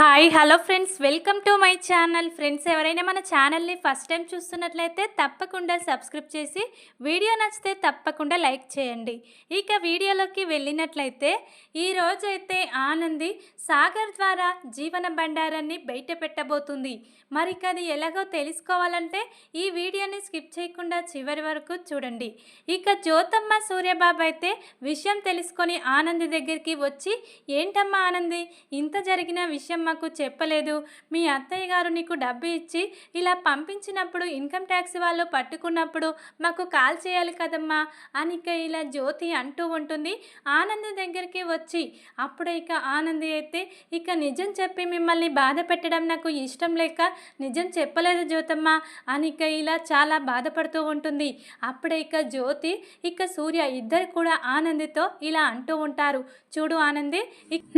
Hi hello friends. Welcome to my channel. Friends ఎవరైనా మన ఛానల్ని ఫస్ట్ టైం చూస్తున్నట్లయితే తప్పకుండా సబ్స్క్రైబ్ చేసి వీడియో నచ్చితే తప్పకుండా లైక్ చేయండి. ఇక వీడియోలోకి వెళ్ళినట్లయితే ఈ రోజైతే ఆనంది సాగర్ ద్వారా జీవన భండారాన్ని బయట పెట్టబోతుంది. మరి అది ఎలాగో తెలుసుకోవాలంటే ఈ వీడియోని స్కిప్ చేయకుండా చివరి వరకు చూడండి. ఇక జ్యోతమ్మ సూర్యబాబు అయితే విషయం తెలుసుకొని ఆనంది దగ్గరికి వచ్చి ఏంటమ్మా ఆనంది ఇంత జరిగిన విషయం మాకు చెప్పలేదు. మీ అత్తయ్య గారు నీకు డబ్బు ఇచ్చి ఇలా పంపించినప్పుడు ఇన్కమ్ ట్యాక్స్ వాళ్ళు పట్టుకున్నప్పుడు మాకు కాల్ చేయాలి కదమ్మా అని ఇక ఇలా జ్యోతి అంటూ ఉంటుంది. ఆనంది దగ్గరికి వచ్చి అప్పుడే ఇక ఆనంది అయితే ఇక నిజం చెప్పి మిమ్మల్ని బాధ పెట్టడం నాకు ఇష్టం లేక నిజం చెప్పలేదు జ్యోతమ్మ అని ఇక ఇలా చాలా బాధపడుతూ ఉంటుంది. అప్పుడే ఇక జ్యోతి ఇక సూర్య ఇద్దరు కూడా ఆనందితో ఇలా అంటూ ఉంటారు. చూడు ఆనంది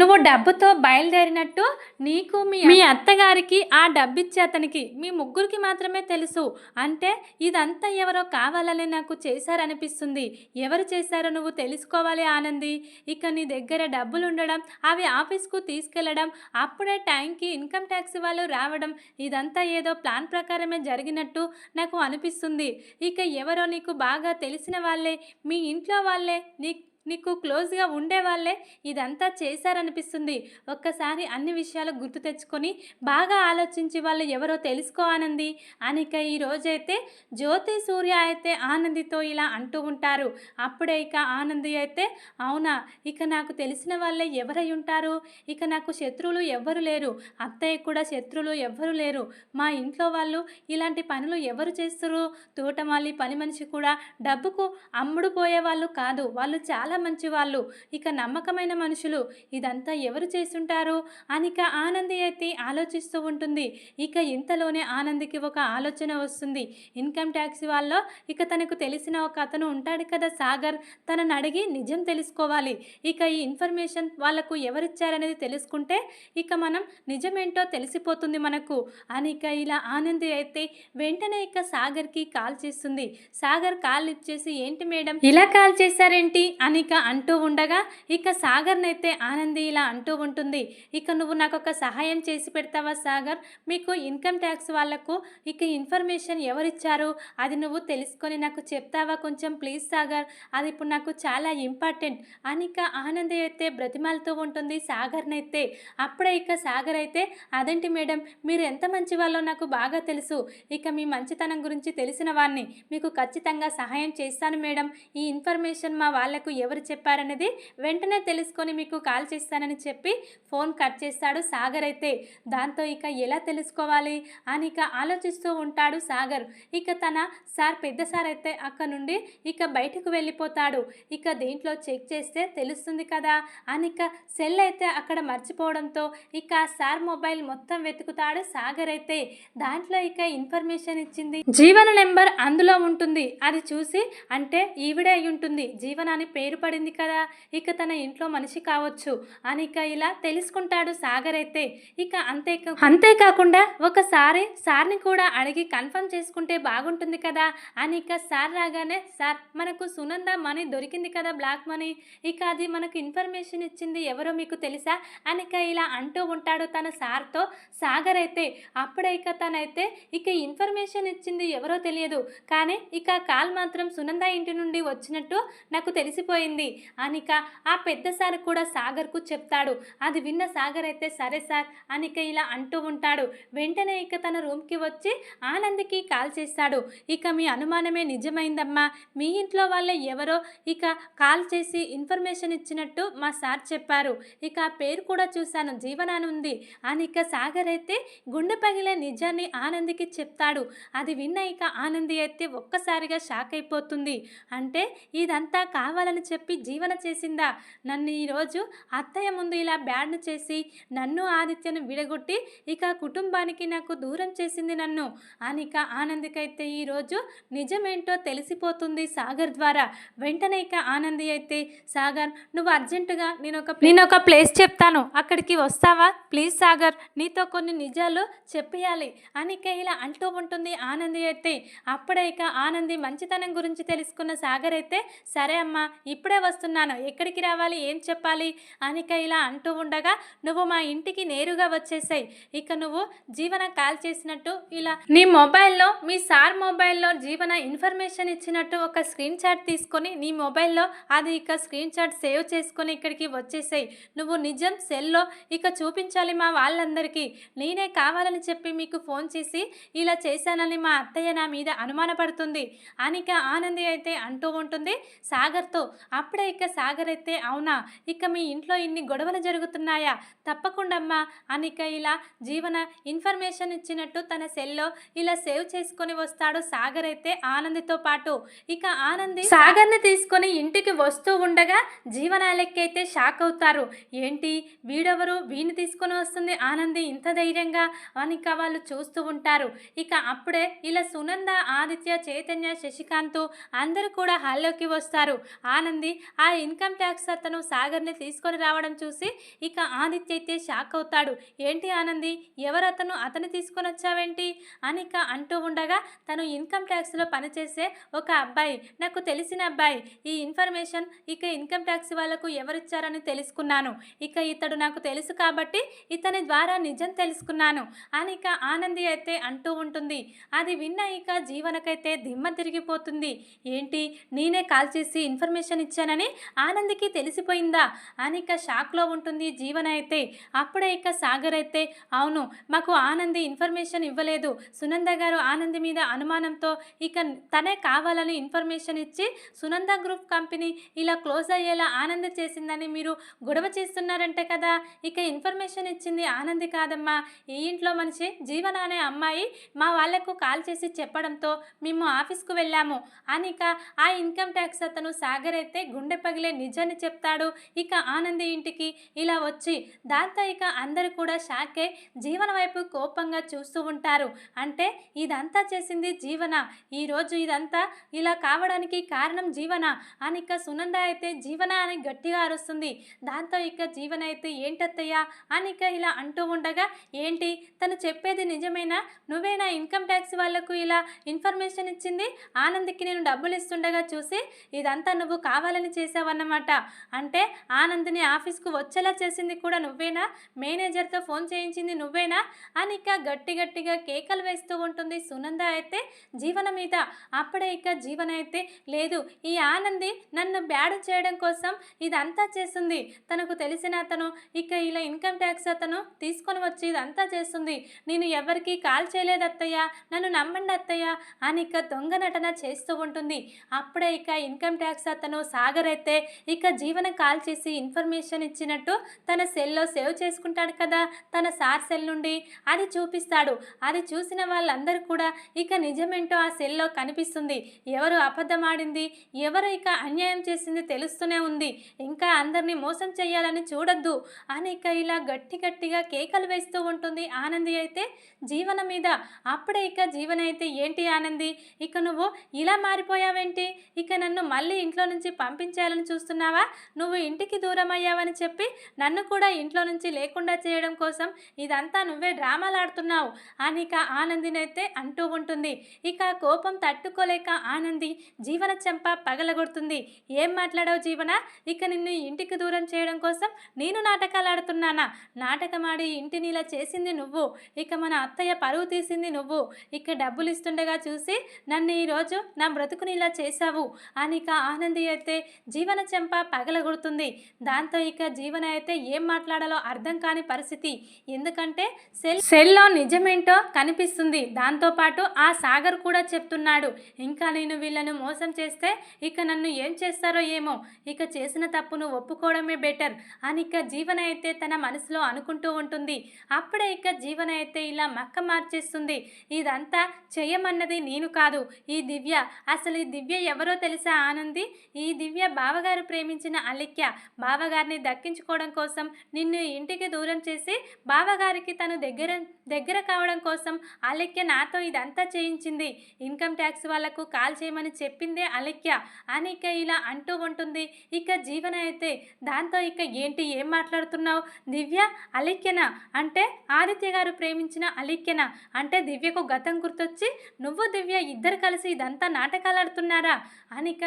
నువ్వు డబ్బుతో బయలుదేరినట్టు నీకు మీ మీ అత్తగారికి ఆ డబ్బిచ్చే అతనికి మీ ముగ్గురికి మాత్రమే తెలుసు. అంటే ఇదంతా ఎవరో కావాలని నాకు చేశారనిపిస్తుంది. ఎవరు చేశారో నువ్వు తెలుసుకోవాలి ఆనంది. ఇక నీ దగ్గర డబ్బులు ఉండడం అవి ఆఫీస్కు తీసుకెళ్ళడం అప్పుడే టైంకి ఇన్కమ్ ట్యాక్స్ వాళ్ళు రావడం ఇదంతా ఏదో ప్లాన్ ప్రకారమే జరిగినట్టు నాకు అనిపిస్తుంది. ఇక ఎవరో నీకు బాగా తెలిసిన వాళ్ళే మీ ఇంట్లో వాళ్ళే నీ నీకు క్లోజ్గా ఉండే వాళ్ళే ఇదంతా చేశారనిపిస్తుంది. ఒక్కసారి అన్ని విషయాలు గుర్తు తెచ్చుకొని బాగా ఆలోచించి వాళ్ళు ఎవరో తెలుసుకో ఆనంది. అనిక ఈ రోజైతే జ్యోతి సూర్య అయితే ఆనందితో ఇలా అంటూ ఉంటారు. అప్పుడే ఇక ఆనంది అయితే అవునా ఇక నాకు తెలిసిన వాళ్ళే ఎవరై ఉంటారు? ఇక నాకు శత్రువులు ఎవ్వరు లేరు. అత్తయ్య కూడా శత్రువులు ఎవ్వరు లేరు. మా ఇంట్లో వాళ్ళు ఇలాంటి పనులు ఎవరు చేస్తారు? తోటమాలి పని మనిషి కూడా డబ్బుకు అమ్ముడుపోయే వాళ్ళు కాదు. వాళ్ళు చాలా మంచి వాళ్ళు ఇక నమ్మకమైన మనుషులు ఇదంతా ఎవరు చేస్తుంటారు? అనిక ఆనంది అయితే ఆలోచిస్తూ ఉంటుంది. ఇక ఇంతలోనే ఆనందికి ఒక ఆలోచన వస్తుంది. ఇన్కమ్ ట్యాక్స్ వాళ్ళ ఇక తనకు తెలిసిన ఒక అతను ఉంటాడు కదా సాగర్. తనని అడిగి నిజం తెలుసుకోవాలి. ఇక ఈ ఇన్ఫర్మేషన్ వాళ్ళకు ఎవరిచ్చారనేది తెలుసుకుంటే ఇక మనం నిజమేంటో తెలిసిపోతుంది మనకు. అనిక ఇలా ఆనంది అయితే వెంటనే ఇక సాగర్కి కాల్ చేస్తుంది. సాగర్ కాల్ ఇచ్చేసి ఏంటి మేడం? ఇలా కాల్ చేశారేంటి? అని అనిక అంటూ ఉండగా ఇక సాగర్నైతే ఆనంది ఇలా అంటూ ఉంటుంది. ఇక నువ్వు నాకు ఒక సహాయం చేసి పెడతావా సాగర్? మీకు ఇన్కమ్ ట్యాక్స్ వాళ్ళకు ఇక ఇన్ఫర్మేషన్ ఎవరిచ్చారు? అది నువ్వు తెలుసుకొని నాకు చెప్తావా కొంచెం ప్లీజ్ సాగర్? అది ఇప్పుడు నాకు చాలా ఇంపార్టెంట్. అనిక ఆనంది అయితే బ్రతిమాలుతూ ఉంటుంది సాగర్నైతే. అప్పుడే ఇక సాగర్ అయితే అదేంటి మేడం? మీరు ఎంత మంచి వాళ్ళో నాకు బాగా తెలుసు. ఇక మీ మంచితనం గురించి తెలిసిన వాడిని మీకు ఖచ్చితంగా సహాయం చేస్తాను మేడం. ఈ ఇన్ఫర్మేషన్ మా వాళ్ళకు ఎవరు ఎవరు చెప్పారనేది వెంటనే తెలుసుకొని మీకు కాల్ చేస్తానని చెప్పి ఫోన్ కట్ చేస్తాడు సాగర్ అయితే. దాంతో ఇక ఎలా తెలుసుకోవాలి? అని ఇక ఆలోచిస్తూ ఉంటాడు సాగర్. ఇక తన సార్ పెద్ద సార్ అయితే అక్కడ నుండి ఇక బయటకు వెళ్ళిపోతాడు. ఇక దేంట్లో చెక్ చేస్తే తెలుస్తుంది కదా? అని ఇక సెల్ అయితే అక్కడ మర్చిపోవడంతో ఇక సార్ మొబైల్ మొత్తం వెతుకుతాడు సాగర్ అయితే. దాంట్లో ఇక ఇన్ఫర్మేషన్ ఇచ్చింది. జీవన నెంబర్ అందులో ఉంటుంది. అది చూసి అంటే ఈవిడే అయి ఉంటుంది. జీవనాన్ని పేరు పడింది కదా? ఇక తన ఇంట్లో మనిషి కావచ్చు. అని ఇక ఇలా తెలుసుకుంటాడు సాగర్ అయితే. ఇక అంతే అంతేకాకుండా ఒకసారి సార్ని కూడా అడిగి కన్ఫర్మ్ చేసుకుంటే బాగుంటుంది కదా? అని ఇక సార్ రాగానే సార్ మనకు సునంద మనీ దొరికింది కదా బ్లాక్ మనీ? ఇక అది మనకు ఇన్ఫర్మేషన్ ఇచ్చింది ఎవరో మీకు తెలుసా? అని ఇక ఇలా అంటూ ఉంటాడు తన సార్తో సాగర్ అయితే. అప్పుడే ఇక తనైతే ఇక ఇన్ఫర్మేషన్ ఇచ్చింది ఎవరో తెలియదు. కానీ ఇక కాల్ మాత్రం సునంద ఇంటి నుండి వచ్చినట్టు నాకు తెలిసిపోయింది. అనిక ఆ పెద్ద సార్ కూడా సాగర్కు చెప్తాడు. అది విన్న సాగర్ అయితే సరే సార్ అనిక ఇలా అంటూ ఉంటాడు. వెంటనే ఇక తన రూమ్కి వచ్చి ఆనంద్కి కాల్ చేస్తాడు. ఇక మీ అనుమానమే నిజమైందమ్మా. మీ ఇంట్లో వాళ్ళే ఎవరో ఇక కాల్ చేసి ఇన్ఫర్మేషన్ ఇచ్చినట్టు మా సార్ చెప్పారు. ఇక ఆ పేరు కూడా చూశాను. జీవనానుంది ఉంది. అని ఇక సాగర్ అయితే గుండె పగిలే నిజాన్ని ఆనందికి చెప్తాడు. అది విన్న ఇక ఆనంది అయితే ఒక్కసారిగా షాక్ అయిపోతుంది. అంటే ఇదంతా కావాలని చెప్పి చెప్పి జీవన చేసిందా? నన్ను ఈరోజు అత్తయ్య ముందు ఇలా బ్యాండ్ చేసి నన్ను ఆదిత్యను విడగొట్టి ఇక కుటుంబానికి నాకు దూరం చేసింది నన్ను. అనిక ఆనందికైతే ఈరోజు నిజమేంటో తెలిసిపోతుంది సాగర్ ద్వారా. వెంటనే ఇక ఆనంది అయితే సాగర్ నువ్వు అర్జెంటుగా నేను ఒక నేను ఒక ప్లేస్ చెప్తాను. అక్కడికి వస్తావా? ప్లీజ్ సాగర్ నీతో కొన్ని నిజాలు చెప్పేయాలి. అనిక ఇలా అంటూ ఉంటుంది ఆనంది అయితే. అప్పుడే ఇక ఆనంది మంచితనం గురించి తెలుసుకున్న సాగర్ అయితే సరే అమ్మా ఇప్పుడు ఇప్పుడే వస్తున్నాను. ఎక్కడికి రావాలి? ఏం చెప్పాలి? అనిక ఇలా అంటూ ఉండగా నువ్వు మా ఇంటికి నేరుగా వచ్చేసాయి. ఇక నువ్వు జీవన కాల్ చేసినట్టు ఇలా నీ మొబైల్లో మీ సార్ మొబైల్లో జీవన ఇన్ఫర్మేషన్ ఇచ్చినట్టు ఒక స్క్రీన్ షాట్ తీసుకొని నీ మొబైల్లో అది ఇక స్క్రీన్ షాట్ సేవ్ చేసుకొని ఇక్కడికి వచ్చేసాయి. నువ్వు నిజం సెల్లో ఇక చూపించాలి మా వాళ్ళందరికీ. నేనే కావాలని చెప్పి మీకు ఫోన్ చేసి ఇలా చేశానని మా అత్తయ్య నా మీద అనుమానపడుతుంది. అనిక ఆనంది అయితే అంటూ ఉంటుంది సాగర్తో అప్పుడే ఇక సాగర్ అయితే అవునా? ఇక మీ ఇంట్లో ఇన్ని గొడవలు జరుగుతున్నాయా? తప్పకుండా అమ్మా అనిక ఇలా జీవన ఇన్ఫర్మేషన్ ఇచ్చినట్టు తన సెల్లో ఇలా సేవ్ చేసుకొని వస్తాడు సాగర్ అయితే ఆనందితో పాటు. ఇక ఆనంది సాగర్ని తీసుకొని ఇంటికి వస్తూ ఉండగా జీవనాలెక్కైతే షాక్ అవుతారు. ఏంటి? వీడెవరు? వీని తీసుకొని వస్తుంది ఆనంది ఇంత ధైర్యంగా? అనిక వాళ్ళు చూస్తూ ఉంటారు. ఇక అప్పుడే ఇలా సునంద ఆదిత్య చైతన్య శశికాంత్ అందరూ కూడా హాల్లోకి వస్తారు. ఆనంది ఆ ఇన్కమ్ ట్యాక్స్ అతను సాగర్ని తీసుకొని రావడం చూసి ఇక ఆదిత్య అయితే షాక్ అవుతాడు. ఏంటి ఆనంది? ఎవరు అతను అతను తీసుకొని వచ్చావేంటి? అని ఇక అంటూ ఉండగా తను ఇన్కమ్ ట్యాక్స్లో పనిచేసే ఒక అబ్బాయి నాకు తెలిసిన అబ్బాయి. ఈ ఇన్ఫర్మేషన్ ఇక ఇన్కమ్ ట్యాక్స్ వాళ్ళకు ఎవరిచ్చారని తెలుసుకున్నాను. ఇక ఇతడు నాకు తెలుసు కాబట్టి ఇతని ద్వారా నిజం తెలుసుకున్నాను. అని ఇక ఆనంది అయితే అంటూ ఉంటుంది. అది విన్న ఇక జీవనకైతే దిమ్మ తిరిగిపోతుంది. ఏంటి? నేనే కాల్ చేసి ఇన్ఫర్మేషన్ ఇచ్చానని ఆనందికి తెలిసిపోయిందా? అని ఇక షాక్లో ఉంటుంది. జీవన అయితే అప్పుడే ఇక సాగర్ అయితే అవును మాకు ఆనంది ఇన్ఫర్మేషన్ ఇవ్వలేదు. సునంద గారు ఆనంది మీద అనుమానంతో ఇక తనే కావాలని ఇన్ఫర్మేషన్ ఇచ్చి సునంద గ్రూప్ కంపెనీ ఇలా క్లోజ్ అయ్యేలా ఆనంద్ చేసిందని మీరు గొడవ చేస్తున్నారంటే కదా? ఇక ఇన్ఫర్మేషన్ ఇచ్చింది ఆనంది కాదమ్మా. ఈ ఇంట్లో మనిషి జీవన అనే అమ్మాయి మా వాళ్ళకు కాల్ చేసి చెప్పడంతో మేము ఆఫీస్కు వెళ్ళాము. అనిక ఆ ఇన్కమ్ ట్యాక్స్ అతను సాగర్ అయితే గుండె పగిలే నిజాన్ని చెప్తాడు. ఇక ఆనంది ఇంటికి ఇలా వచ్చి దాంతో ఇక అందరూ కూడా షాక్ అయి జీవన వైపు కోపంగా చూస్తూ ఉంటారు. అంటే ఇదంతా చేసింది జీవన. ఈరోజు ఇదంతా ఇలా కావడానికి కారణం జీవన. అని ఇక సునంద అయితే జీవన అని గట్టిగా అరుస్తుంది. దాంతో ఇక జీవన అయితే ఏంటత్తయ్యా? అని ఇక ఇలా అంటూ ఉండగా ఏంటి? తను చెప్పేది నిజమేనా? నువ్వేనా ఇన్కమ్ ట్యాక్స్ వాళ్ళకు ఇలా ఇన్ఫర్మేషన్ ఇచ్చింది? ఆనంద్కి నేను డబ్బులు ఇస్తుండగా చూసి ఇదంతా నువ్వు కావాలి కావాలని చేసావన్నమాట అంటే ఆనంద్ని ఆఫీస్కు వచ్చేలా చేసింది కూడా నువ్వేనా? మేనేజర్తో ఫోన్ చేయించింది నువ్వేనా? అని ఇక గట్టి గట్టిగా కేకలు వేస్తూ ఉంటుంది సునంద అయితే జీవన మీద. అప్పుడే ఇక జీవన అయితే లేదు ఈ ఆనంది నన్ను బ్యాడ్ చేయడం కోసం ఇదంతా చేస్తుంది. తనకు తెలిసిన అతను ఇక ఇలా ఇన్కమ్ ట్యాక్స్ అతను తీసుకొని వచ్చి ఇదంతా చేస్తుంది. నేను ఎవరికీ కాల్ చేయలేదు అత్తయ్య నన్ను నమ్మండి అత్తయ్య అని ఇక దొంగ నటన చేస్తూ ఉంటుంది. అప్పుడే ఇక ఇన్కమ్ ట్యాక్స్ అతను సాగర్ అయితే ఇక జీవన కాల్ చేసి ఇన్ఫర్మేషన్ ఇచ్చినట్టు తన సెల్లో సేవ్ చేసుకుంటాడు కదా తన సార్ సెల్ నుండి. అది చూపిస్తాడు. అది చూసిన వాళ్ళందరూ కూడా ఇక నిజమేంటో ఆ సెల్లో కనిపిస్తుంది. ఎవరు అబద్ధమాడింది? ఎవరు ఇక అన్యాయం చేసింది తెలుస్తూనే ఉంది. ఇంకా అందరినీ మోసం చేయాలని చూడొద్దు అని ఇక ఇలా గట్టి గట్టిగా కేకలు వేస్తూ ఉంటుంది ఆనంది అయితే జీవన మీద. అప్పుడే ఇక జీవన అయితే ఏంటి ఆనంది? ఇక నువ్వు ఇలా మారిపోయావేంటి? ఇక నన్ను మళ్ళీ ఇంట్లో నుంచి పంపించేయాలని చూస్తున్నావా? నువ్వు ఇంటికి దూరం అయ్యావని చెప్పి నన్ను కూడా ఇంట్లో నుంచి లేకుండా చేయడం కోసం ఇదంతా నువ్వే డ్రామాలాడుతున్నావు ఆడుతున్నావు అని ఇక ఆనందినైతే అంటూ ఉంటుంది. ఇక కోపం తట్టుకోలేక ఆనంది జీవన చెంప పగలగొడుతుంది. ఏం మాట్లాడావు జీవన? ఇక నిన్ను ఇంటికి దూరం చేయడం కోసం నేను నాటకాలు ఆడుతున్నానా నాటకమాడి ఇంటిని ఇలా చేసింది నువ్వు. ఇక మన అత్తయ్య పరువు తీసింది నువ్వు. ఇక డబ్బులు ఇస్తుండగా చూసి నన్ను ఈరోజు నా బ్రతుకుని ఇలా చేశావు అని ఇక ఆనంది అయితే జీవన చెంప పగలగొడుతుంది. దాంతో ఇక జీవన అయితే ఏం మాట్లాడాలో అర్థం కాని పరిస్థితి. ఎందుకంటే సెల్ సెల్లో నిజమేంటో కనిపిస్తుంది. దాంతోపాటు ఆ సాగర్ కూడా చెప్తున్నాడు. ఇంకా నేను వీళ్ళను మోసం చేస్తే ఇక నన్ను ఏం చేస్తారో ఏమో. ఇక చేసిన తప్పును ఒప్పుకోవడమే బెటర్ అని ఇక జీవన అయితే తన మనసులో అనుకుంటూ ఉంటుంది. అప్పుడే ఇక జీవన అయితే ఇలా మక్క మార్చేస్తుంది. ఇదంతా చేయమన్నది నేను కాదు. ఈ దివ్య అసలు ఈ దివ్య ఎవరో తెలుసా ఆనంది? ఈ దివ్య దివ్య బావగారు ప్రేమించిన అలిక్య బావగారిని దక్కించుకోవడం కోసం నిన్ను ఇంటికి దూరం చేసి బావగారికి తను దగ్గర దగ్గర కావడం కోసం అలెక్య నాతో ఇదంతా చేయించింది. ఇన్కమ్ ట్యాక్స్ వాళ్ళకు కాల్ చేయమని చెప్పిందే అలెక్య అని ఇక ఇలా అంటూ ఉంటుంది. ఇక జీవన అయితే దాంతో ఇక ఏంటి ఏం మాట్లాడుతున్నావు? దివ్య అలెక్యనా అంటే ఆదిత్య గారు ప్రేమించిన అలెక్యనా అంటే దివ్యకు గతం గుర్తొచ్చి నువ్వు దివ్య ఇద్దరు కలిసి ఇదంతా నాటకాలు ఆడుతున్నారా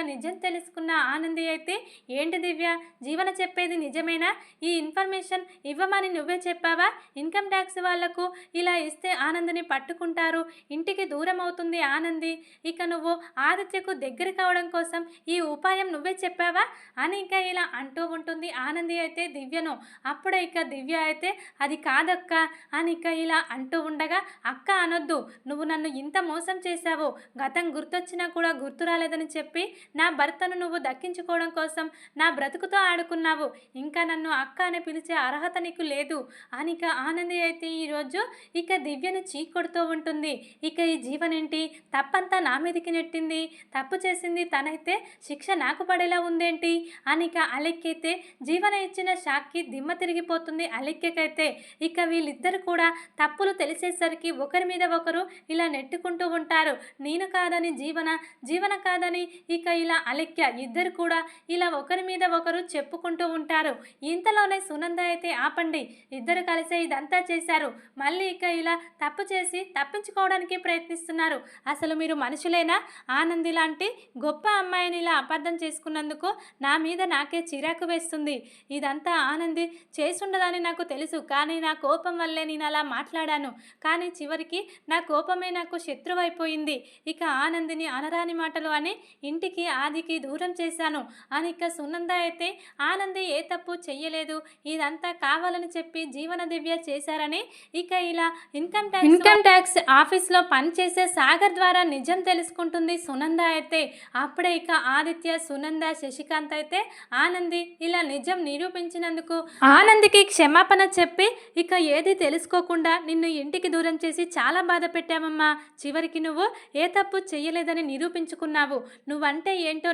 నిజం తెలుసుకున్న ఆనంది అయితే ఏంటి దివ్య? జీవన చెప్పేది నిజమేనా? ఈ ఇన్ఫర్మేషన్ ఇవ్వమని నువ్వే చెప్పావా? ఇన్కమ్ ట్యాక్స్ వాళ్ళకు ఇలా ఇస్తే ఆనందిని పట్టుకుంటారు. ఇంటికి దూరం అవుతుంది ఆనంది. ఇక నువ్వు ఆదిత్యకు దగ్గర కావడం కోసం ఈ ఉపాయం నువ్వే చెప్పావా? అని ఇంకా ఇలా అంటూ ఉంటుంది ఆనంది అయితే దివ్యను. అప్పుడే ఇక దివ్య అయితే అది కాదక్క అని ఇక ఇలా అంటూ ఉండగా అక్క అనొద్దు. నువ్వు నన్ను ఇంత మోసం చేశావు. గతం గుర్తొచ్చినా కూడా గుర్తు రాలేదని చెప్పి నా భర్తను నువ్వు దక్కించుకోవడం కోసం నా బ్రతుకుతో ఆడుకున్నావు. ఇంకా నన్ను అక్క అని పిలిచే అర్హత నీకు లేదు. అని ఇక ఆనంది అయితే ఈరోజు ఇక దివ్యను చీకొడుతూ ఉంటుంది. ఇక ఈ జీవనేంటి? తప్పంతా నా మీదకి నెట్టింది. తప్పు చేసింది తనైతే శిక్ష నాకు పడేలా ఉందేంటి? అనిక అలెక్కైతే జీవన ఇచ్చిన షాక్కి దిమ్మ తిరిగిపోతుంది అలెక్కకైతే. ఇక వీళ్ళిద్దరు కూడా తప్పులు తెలిసేసరికి ఒకరి మీద ఒకరు ఇలా నెట్టుకుంటూ ఉంటారు. నేను కాదని జీవన జీవన కాదని ఇక ఇలా అలెక్య ఇద్దరు కూడా ఇలా ఒకరి మీద ఒకరు చెప్పుకుంటూ ఉంటారు. ఇంతలోనే సునంద అయితే ఆపండి. ఇద్దరు కలిసే ఇదంతా చేశారు. మళ్ళీ ఇక ఇలా తప్పు చేసి తప్పించుకోవడానికి ప్రయత్నిస్తున్నారు. అసలు మీరు మనుషులేనా? ఆనంది లాంటి గొప్ప అమ్మాయిని ఇలా అపార్థం చేసుకున్నందుకు నా మీద నాకే చిరాకు వేస్తుంది. ఇదంతా ఆనంది చేసుండదని నాకు తెలుసు. కానీ నా కోపం వల్లే నేను అలా మాట్లాడాను. కానీ చివరికి నా కోపమే నాకు శత్రువైపోయింది. ఇక ఆనందిని అనరాని మాటలు అని ఇంటికి ఆదికి దూరం చేసి చేశాను. అని ఇక సునంద అయితే ఆనంది ఏ తప్పు చెయ్యలేదు. ఇదంతా కావాలని చెప్పి జీవన దివ్య చేశారని ఇక ఇలా ఇన్కమ్ ట్యాక్స్ ఇన్కమ్ ట్యాక్స్ ఆఫీస్లో పనిచేసే సాగర్ ద్వారా నిజం తెలుసుకుంటుంది సునంద అయితే. అప్పుడే ఇక ఆదిత్య సునంద శశికాంత్ అయితే ఆనంది ఇలా నిజం నిరూపించినందుకు ఆనందికి క్షమాపణ చెప్పి ఇక ఏది తెలుసుకోకుండా నిన్ను ఇంటికి దూరం చేసి చాలా బాధ పెట్టామమ్మా చివరికి నువ్వు ఏ తప్పు చెయ్యలేదని నిరూపించుకున్నావు. నువ్వంటే ఏంటో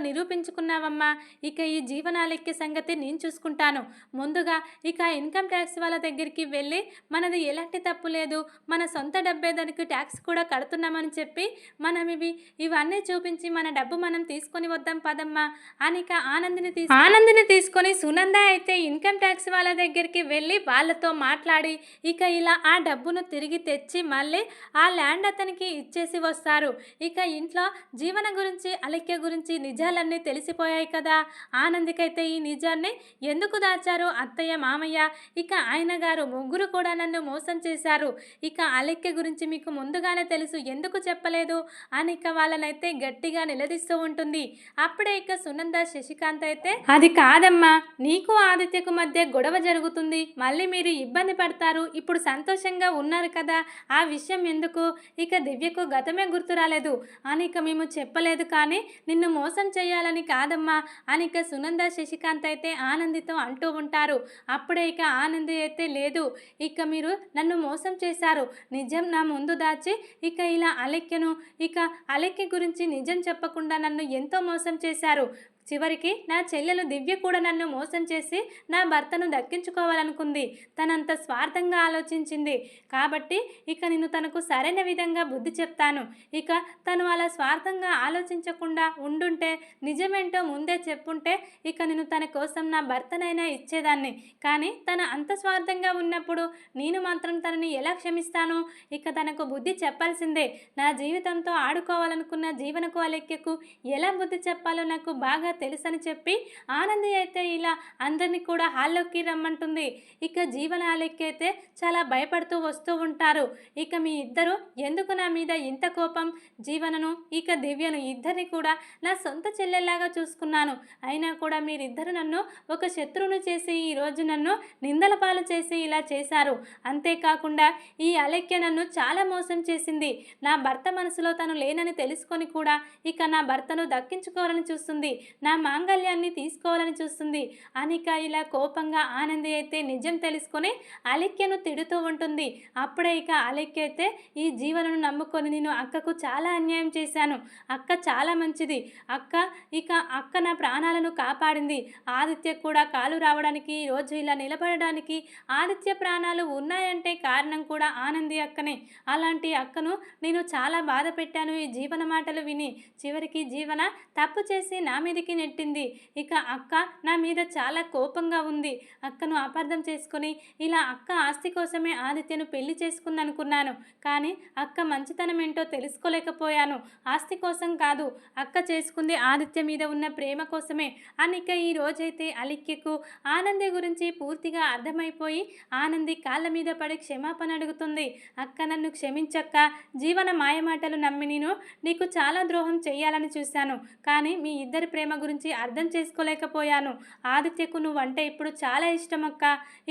నిరూపించుకున్నావమ్మా ఇక ఈ జీవనాలెక్కే సంగతి నేను చూసుకుంటాను. ముందుగా ఇక ఇన్కమ్ ట్యాక్స్ వాళ్ళ దగ్గరికి వెళ్ళి మనది ఎలాంటి తప్పు లేదు. మన సొంత డబ్బే దానికి ట్యాక్స్ కూడా కడుతున్నామని చెప్పి మనం ఇవి ఇవన్నీ చూపించి మన డబ్బు మనం తీసుకొని వద్దాం పదమ్మా అని ఇక ఆనందిని తీసు ఆనందిని తీసుకొని సునంద అయితే ఇన్కమ్ ట్యాక్స్ వాళ్ళ దగ్గరికి వెళ్ళి వాళ్ళతో మాట్లాడి ఇక ఇలా ఆ డబ్బును తిరిగి తెచ్చి మళ్ళీ ఆ ల్యాండ్ అతనికి ఇచ్చేసి వస్తారు. ఇక ఇంట్లో జీవన గురించి అలక్య గురించి నిజాలన్నీ తెలిసిపోయాయి కదా? ఆనందికైతే ఈ నిజాన్ని ఎందుకు దాచారు అత్తయ్య మామయ్య? ఇక ఆయన గారు ముగ్గురు కూడా నన్ను మోసం చేశారు. ఇక అలెక్య గురించి మీకు ముందుగానే తెలుసు ఎందుకు చెప్పలేదు? అని ఇక వాళ్ళనైతే గట్టిగా నిలదీస్తూ ఉంటుంది. అప్పుడే ఇక సునంద శశికాంత్ అయితే అది కాదమ్మా నీకు ఆదిత్యకు మధ్య గొడవ జరుగుతుంది. మళ్ళీ మీరు ఇబ్బంది పడతారు. ఇప్పుడు సంతోషంగా ఉన్నారు కదా? ఆ విషయం ఎందుకు? ఇక దివ్యకు గతమే గుర్తు రాలేదు. అని ఇక మేము చెప్పలేదు కానీ నిన్ను మోసం చేయాలని కాదు కాదమ్మా. అని ఇక సునంద శశికాంత్ అయితే ఆనందితో అంటూ ఉంటారు. అప్పుడే ఇక ఆనంది అయితే లేదు. ఇక మీరు నన్ను మోసం చేశారు. నిజం నా ముందు దాచి ఇక ఇలా అలెక్యను. ఇక అలెక్య గురించి నిజం చెప్పకుండా నన్ను ఎంతో మోసం చేశారు. చివరికి నా చెల్లెలు దివ్య కూడా నన్ను మోసం చేసి నా భర్తను దక్కించుకోవాలనుకుంది. తనంత స్వార్థంగా ఆలోచించింది. కాబట్టి ఇక నేను తనకు సరైన విధంగా బుద్ధి చెప్తాను. ఇక తను అలా స్వార్థంగా ఆలోచించకుండా ఉండుంటే నిజమేంటో ముందే చెప్పుంటే ఇక నేను తన కోసం నా భర్తనైనా ఇచ్చేదాన్ని. కానీ తన అంత స్వార్థంగా ఉన్నప్పుడు నేను మాత్రం తనని ఎలా క్షమిస్తాను? ఇక తనకు బుద్ధి చెప్పాల్సిందే. నా జీవితంతో ఆడుకోవాలనుకున్న జీవనకు అలెక్యకు ఎలా బుద్ధి చెప్పాలో నాకు బాగా తెలుసని చెప్పి ఆనంది అయితే ఇలా అందరినీ కూడా హాల్లోకి రమ్మంటుంది. ఇక జీవన అలెక్కి అయితే చాలా భయపడుతూ వస్తూ ఉంటారు. ఇక మీ ఇద్దరు ఎందుకు నా మీద ఇంత కోపం? జీవనను ఇక దివ్యను ఇద్దరిని కూడా నా సొంత చెల్లెల్లాగా చూసుకున్నాను. అయినా కూడా మీరిద్దరు నన్ను ఒక శత్రువును చేసి ఈరోజు నన్ను నిందల పాలు చేసి ఇలా చేశారు. అంతేకాకుండా ఈ అలెక్య నన్ను చాలా మోసం చేసింది. నా భర్త మనసులో తను లేనని తెలుసుకొని కూడా ఇక నా భర్తను దక్కించుకోవాలని చూస్తుంది. నా మాంగళ్యాన్ని తీసుకోవాలని చూస్తుంది. అనిక ఇలా కోపంగా ఆనంది అయితే నిజం తెలుసుకొని అలిక్యను తిడుతూ ఉంటుంది. అప్పుడే ఇక అలిక్య అయితే ఈ జీవనను నమ్ముకొని నేను అక్కకు చాలా అన్యాయం చేశాను. అక్క చాలా మంచిది. అక్క ఇక అక్క నా ప్రాణాలను కాపాడింది. ఆదిత్య కూడా కాలు రావడానికి ఈరోజు రోజు ఇలా నిలబడడానికి ఆదిత్య ప్రాణాలు ఉన్నాయంటే కారణం కూడా ఆనంది అక్కనే. అలాంటి అక్కను నేను చాలా బాధ పెట్టాను ఈ జీవన మాటలు విని. చివరికి జీవన తప్పు చేసి నా మీదకి బయటికి నెట్టింది. ఇక అక్క నా మీద చాలా కోపంగా ఉంది. అక్కను అపార్థం చేసుకొని ఇలా అక్క ఆస్తి కోసమే ఆదిత్యను పెళ్ళి చేసుకుందనుకున్నాను. కానీ అక్క మంచితనం ఏంటో తెలుసుకోలేకపోయాను. ఆస్తి కోసం కాదు అక్క చేసుకుంది ఆదిత్య మీద ఉన్న ప్రేమ కోసమే. అనిక ఈ రోజైతే అలిక్యకు ఆనంది గురించి పూర్తిగా అర్థమైపోయి ఆనంది కాళ్ళ మీద పడి క్షమాపణ అడుగుతుంది. అక్క నన్ను క్షమించక్క జీవన మాయమాటలు నమ్మి నేను నీకు చాలా ద్రోహం చేయాలని చూశాను. కానీ మీ ఇద్దరి ప్రేమ గురించి అర్థం చేసుకోలేకపోయాను. ఆదిత్యకు నువ్వంటే ఇప్పుడు చాలా ఇష్టం అక్క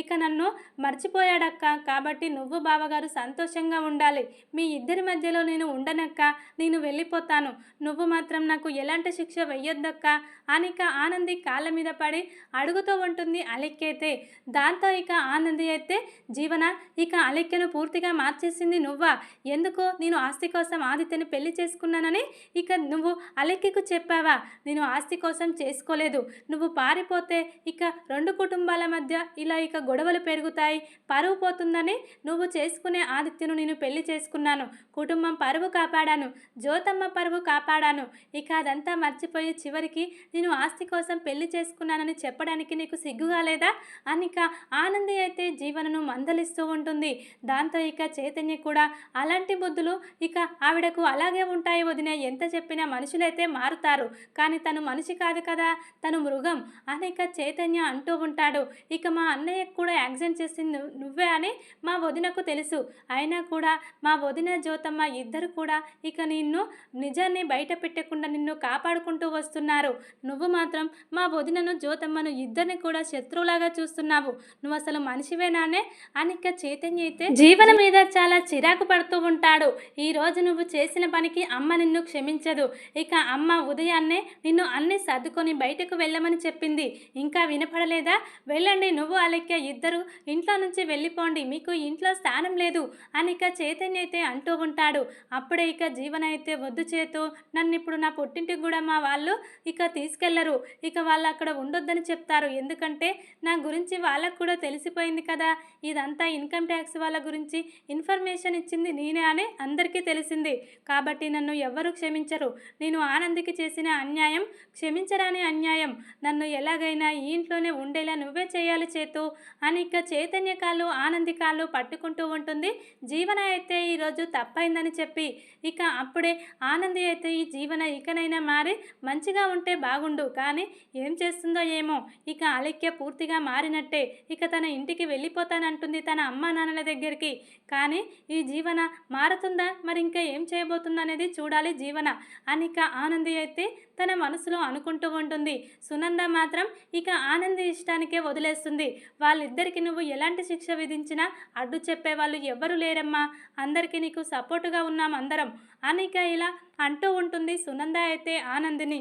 ఇక నన్ను మర్చిపోయాడక్క. కాబట్టి నువ్వు బావగారు సంతోషంగా ఉండాలి. మీ ఇద్దరి మధ్యలో నేను ఉండనక్క. నేను వెళ్ళిపోతాను. నువ్వు మాత్రం నాకు ఎలాంటి శిక్ష వెయ్యొద్దక్క. అనిక ఆనంది కాళ్ళ మీద పడి అడుగుతూ ఉంటుంది అలెక్కైతే. దాంతో ఇక ఆనంది అయితే జీవన ఇక అలెక్కను పూర్తిగా మార్చేసింది నువ్వా? ఎందుకు? నేను ఆస్తి కోసం ఆదిత్యని పెళ్ళి చేసుకున్నానని ఇక నువ్వు అలెక్కకు చెప్పావా? నేను ఆస్తి కోసం చేసుకోలేదు. నువ్వు పారిపోతే ఇక రెండు కుటుంబాల మధ్య ఇలా ఇక గొడవలు పెరుగుతాయి. పరువు పోతుందని నువ్వు చేసుకునే ఆదిత్యను నేను పెళ్ళి చేసుకున్నాను. కుటుంబం పరువు కాపాడాను. జ్యోతమ్మ పరువు కాపాడాను. ఇక అదంతా మర్చిపోయి చివరికి నేను ఆస్తి కోసం పెళ్ళి చేసుకున్నానని చెప్పడానికి నీకు సిగ్గుగా లేదా? అనిక ఆనంది అయితే జీవనను మందలిస్తూ ఉంటుంది. దాంతో ఇక చైతన్య కూడా అలాంటి బుద్ధులు ఇక ఆవిడకు అలాగే ఉంటాయి వదిన ఎంత చెప్పినా మనుషులైతే మారుతారు. కానీ తను మనిషి కాదు కదా తను మృగం అని ఇక చైతన్య అంటూ ఉంటాడు. ఇక మా అన్నయ్యకు కూడా యాక్సిడెంట్ చేసింది నువ్వే అని మా వదినకు తెలుసు. అయినా కూడా మా వదిన జ్యోతమ్మ ఇద్దరు కూడా ఇక నిన్ను నిజాన్ని బయట పెట్టకుండా నిన్ను కాపాడుకుంటూ వస్తున్నారు. నువ్వు మాత్రం మా వదినను జ్యోతమ్మను ఇద్దరిని కూడా శత్రువులాగా చూస్తున్నావు. నువ్వు అసలు మనిషివేనానే అని ఇక చైతన్య అయితే జీవన మీద చాలా చిరాకు పడుతూ ఉంటాడు. ఈ రోజు నువ్వు చేసిన పనికి అమ్మ నిన్ను క్షమించదు. ఇక అమ్మ ఉదయాన్నే నిన్ను అన్ని సర్దుకొని బయటకు వెళ్ళమని చెప్పింది. ఇంకా వినపడలేదా? వెళ్ళండి నువ్వు అలెక్య ఇద్దరు ఇంట్లో నుంచి వెళ్ళిపోండి మీకు ఇంట్లో స్థానం లేదు అని ఇక చైతన్య అయితే అంటూ ఉంటాడు. అప్పుడే ఇక జీవన అయితే వద్దు చేతు నన్ను ఇప్పుడు నా పుట్టింటికి కూడా మా వాళ్ళు ఇక తీసుకెళ్ళరు. ఇక వాళ్ళు అక్కడ ఉండొద్దని చెప్తారు. ఎందుకంటే నా గురించి వాళ్ళకు కూడా తెలిసిపోయింది కదా. ఇదంతా ఇన్కమ్ ట్యాక్స్ వాళ్ళ గురించి ఇన్ఫర్మేషన్ ఇచ్చింది నేనే అని అందరికీ తెలిసింది. కాబట్టి నన్ను ఎవ్వరూ క్షమించరు. నేను ఆనందికి చేసిన అన్యాయం క్షమించరాని అన్యాయం. నన్ను ఎలాగైనా ఈ ఇంట్లోనే ఉండేలా నువ్వే చేయాలి చేతు అని ఇక చైతన్య కాళ్ళు ఆనంది కాళ్ళు పట్టుకుంటూ ఉంటుంది. జీవన అయితే ఈరోజు తప్పైందని చెప్పి ఇక అప్పుడే ఆనంది అయితే ఈ జీవన ఇకనైనా మారి మంచిగా ఉంటే బాగుండు. కానీ ఏం చేస్తుందో ఏమో ఇక అలెక్య పూర్తిగా మారినట్టే. ఇక తన ఇంటికి వెళ్ళిపోతానంటుంది తన అమ్మ నాన్నల దగ్గరికి. కానీ ఈ జీవన మారుతుందా? మరి ఇంకా ఏం చేయబోతుందనేది చూడాలి జీవన అనిక ఆనంది అయితే తన మనసులో అనుకుంటూ ఉంటుంది. సునంద మాత్రం ఇక ఆనంది ఇష్టానికే వదిలేస్తుంది. వాళ్ళిద్దరికీ నువ్వు ఎలాంటి శిక్ష విధించినా అడ్డు చెప్పేవాళ్ళు ఎవ్వరూ లేరమ్మా. అందరికీ నీకు సపోర్టుగా ఉన్నాం అందరం. అనిక ఇలా అంటూ ఉంటుంది సునంద అయితే ఆనందిని.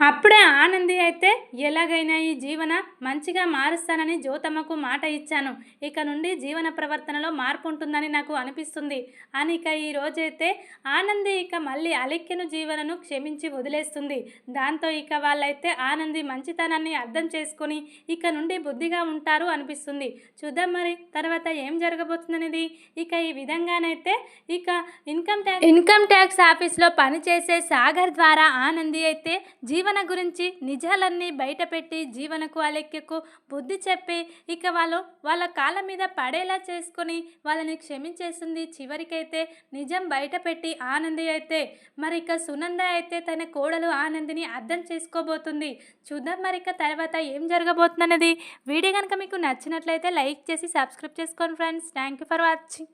అప్పుడే ఆనంది అయితే ఎలాగైనా ఈ జీవన మంచిగా మారుస్తానని జ్యోతమ్మకు మాట ఇచ్చాను. ఇక నుండి జీవన ప్రవర్తనలో మార్పు ఉంటుందని నాకు అనిపిస్తుంది. అని ఇక ఈ రోజైతే ఆనంది ఇక మళ్ళీ అలెక్కెను జీవనను క్షమించి వదిలేస్తుంది. దాంతో ఇక వాళ్ళైతే ఆనంది మంచితనాన్ని అర్థం చేసుకొని ఇక నుండి బుద్ధిగా ఉంటారు అనిపిస్తుంది. చూద్దాం మరి తర్వాత ఏం జరగబోతుందనేది. ఇక ఈ విధంగానైతే ఇక ఇన్కమ్ ట్యాక్స్ ఇన్కమ్ ట్యాక్స్ ఆఫీస్లో పనిచేసే సాగర్ ద్వారా ఆనంది అయితే జీవ జీవన గురించి నిజాలన్నీ బయటపెట్టి జీవనకు అలెక్కకు బుద్ధి చెప్పి ఇక వాళ్ళు వాళ్ళ కాళ్ళ మీద పడేలా చేసుకొని వాళ్ళని క్షమించేస్తుంది చివరికైతే నిజం బయటపెట్టి ఆనంది అయితే. మరి ఇక సునంద అయితే తన కోడలు ఆనందిని అర్థం చేసుకోబోతుంది. చూద్దాం మరి ఇక తర్వాత ఏం జరగబోతుందన్నది వీడియో కనుక మీకు నచ్చినట్లయితే లైక్ చేసి సబ్స్క్రైబ్ చేసుకోండి friends. Thank you for watching.